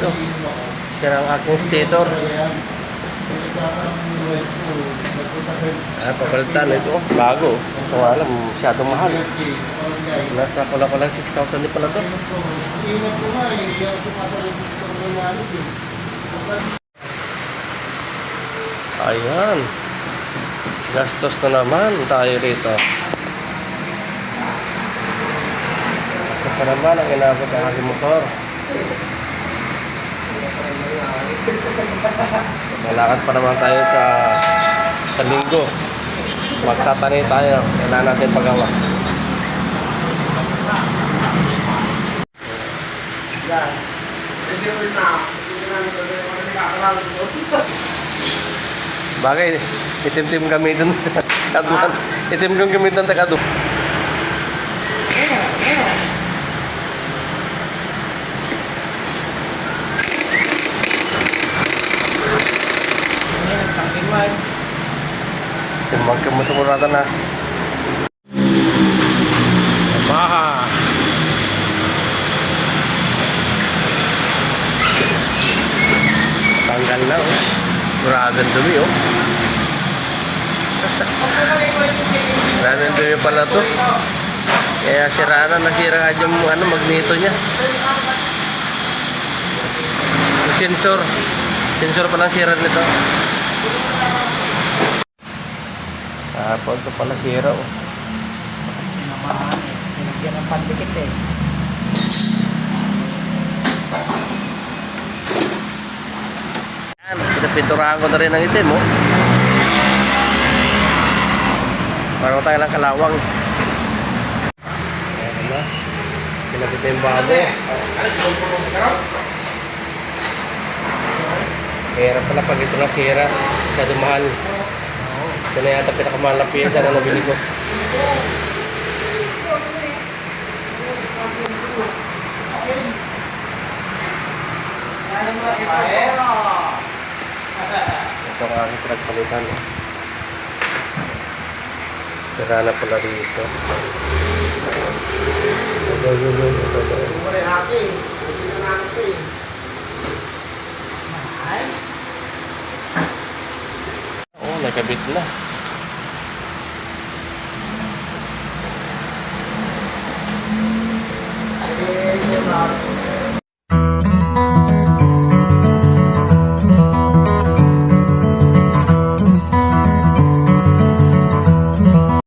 ito. Sira ang aking stator. Ah, papalitan ito. Bago. Ito nga lang, masyadong mahal. Nasa pala pala 6,000 din pala to. Ayan. Gastos na naman tayo rito. Ito pa naman ang inabot ng aking motor. Malakad pa naman tayo sa sa linggo. Magtatani tayo. Kailangan natin pagawa. Bagay, itim-tim kami. Kaduan. Itim kong gamitan sa kadu. Timbang ka mo sa kurata na. Yamaha. Tanggal na oh. Ang dumi oh. Ang dumi pala to. Kaya sira na, nasira nga yung ano, magneto niya. Sensor. Sensor pa lang sira nito. Tapos ito pala oh. Naman eh. Pinagyan ng pandikit eh. Yan, pinapinturahan ko na rin ang itim oh. Parang tayo lang kalawang. Ayan na. Pinapit na yung bago. Kaya pala pag ito na sira, masyado mahal. Ito na yata pinakamahal na pyesa na nabili ko. Ito ang aking pinagpalitan. Sira na pala dito. Ito, yun, yun, ito, ito. Oo, nakabit na.